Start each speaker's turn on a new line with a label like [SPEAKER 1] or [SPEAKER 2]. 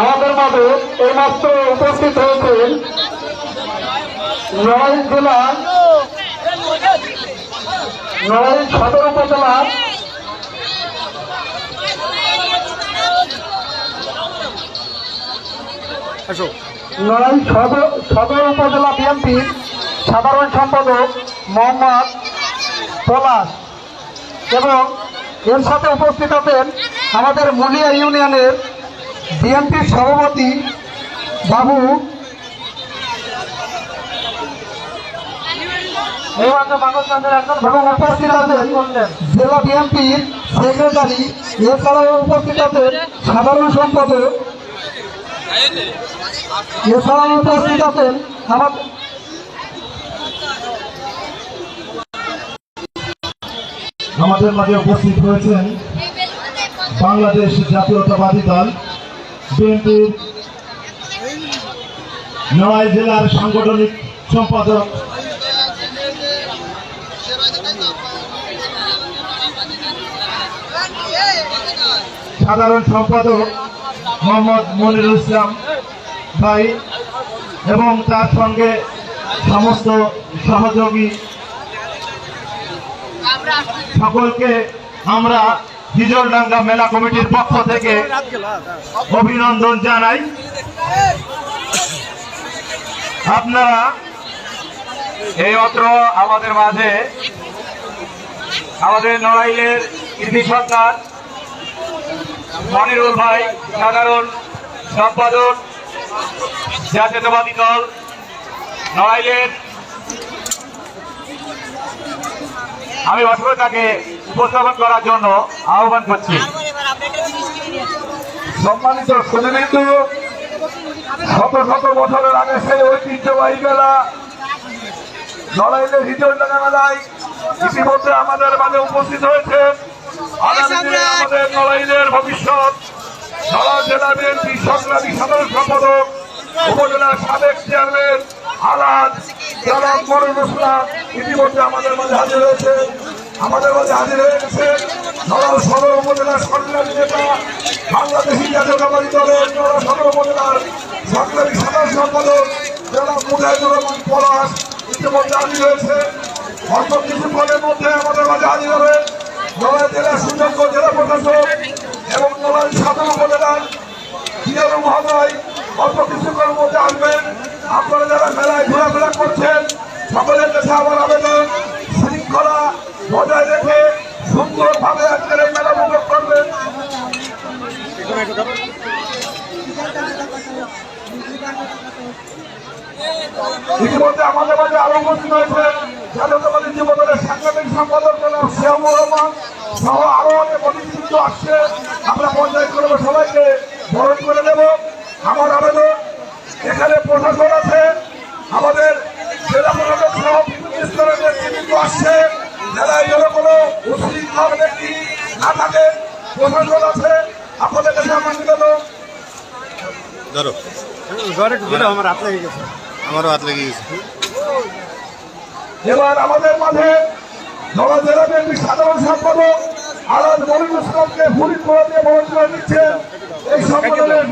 [SPEAKER 1] আমাদের মাঝে এইমাত্র উপস্থিত হয়েছেন নড়াইল জেলা নড়াইল সদর উপজেলার নড়াইল সদর সদর উপজেলা বিএনপির সাধারণ সম্পাদক মোহাম্মদ পলাশ এবং এর সাথে উপস্থিত আছেন আমাদের মুলিয়া ইউনিয়নের বিএনপির সভাপতি বাবু। এবং উপস্থিত আছেন জেলা বিএনপির সেক্রেটারি এছাড়াও উপস্থিত আছেন সাধারণ সম্পাদক। এছাড়াও উপস্থিত আছেন আমাদের
[SPEAKER 2] আমাদের মাঝে উপস্থিত হয়েছেন বাংলাদেশ জাতীয়তাবাদী দল, বিএনপির নড়াইল জেলার সাংগঠনিক সম্পাদক। সাধারণ সম্পাদক মোহাম্মদ মনিরুল ইসলাম ভাই এবং তার সঙ্গে সমস্ত সহযোগী সকলকে আমরা হিজলডাঙ্গা মেলা কমিটির পক্ষ থেকে অভিনন্দন জানাই। আপনারা
[SPEAKER 3] এই অত্র আমাদের মাঝে আমাদের নড়াইলের কৃতি সরকার, মনিরুল ভাই সাধারণ সম্পাদক, জাতীয়তাবাদী দল, নড়াইলের আমি অসুবিধা তাকে উপস্থাপন করার জন্য আহ্বান করছি।
[SPEAKER 1] সম্মানিত সুদীবিন্দু শত শত বছরের আগে সেই ঐতিহ্যবাহী মেলা লড়াইলে হিজলডাঙ্গা মেলায় ইতিমধ্যে আমাদের মাঝে উপস্থিত হয়েছে। আমাদের লড়াইলের ভবিষ্যৎ নড়াইল জেলা বিএনপি সংগ্রামী সাধারণ সম্পাদক উপজেলার সাবেক চেয়ারম্যান মরুল ইসলাম ইতিমধ্যে আমাদের মাঝে হাজির হয়েছে। আমাদের মাঝে হাজির হয়ে গেছে নড়াইল সদর উপজেলার সংগ্রামী নেতা, বাংলাদেশি জাতীয়তাবাদী দলের নড়াইল সদর উপজেলার সংগ্রামী সাধারণ সম্পাদক, জনাব মুজাহিদুর রহমান পলাশ ইতিমধ্যে হাজির হয়েছে। অল্প কিছুক্ষণের মধ্যে আমাদের মাঝে হাজির হবে নড়াইল জেলার সুযোগ্য জেলা প্রশাসক এবং নড়াইল সদর উপজেলার জিয়ারু মহোদয়। অল্প কিছুক্ষণের মধ্যে আসবেন। আপনারা যারা মেলায় সকলের আমার আবেদন শৃঙ্খলা বজায় রেখে সুন্দরভাবে আজকের মেলা উপভোগ করবেন। ইতিমধ্যে আমাদের মাঝে আরও উপস্থিত হয়েছে জাতীয়তাবাদী যুবদলের সাংগঠনিক সম্পাদক জনাব রহমান সহ আরও অনেক অতিথিবৃন্দ আসছে। আমরা পঞ্চায়েত করব সবাইকে বরণ করে দেব আমার আবেদন, এখানে প্রশাসন আছে আমাদের জেলা প্রশাসক সহ বিভিন্ন স্তরের নেতৃবৃন্দ আসছে যারা এই জন্য কোনো উশৃঙ্খল ব্যক্তি না থাকে প্রশাসন আছে আপনাদের কাছে আমার নিবেদন।
[SPEAKER 4] ধরো।
[SPEAKER 5] আমার হাত লেগে গেছে।
[SPEAKER 4] আমারও হাত লেগে গেছে।
[SPEAKER 1] এবার আমাদের মাঝে সাধারণ সম্পাদক আলাদ মনির ইসলামকে ফরিদ করে দিয়ে বরণ করে এই সম্মেলনের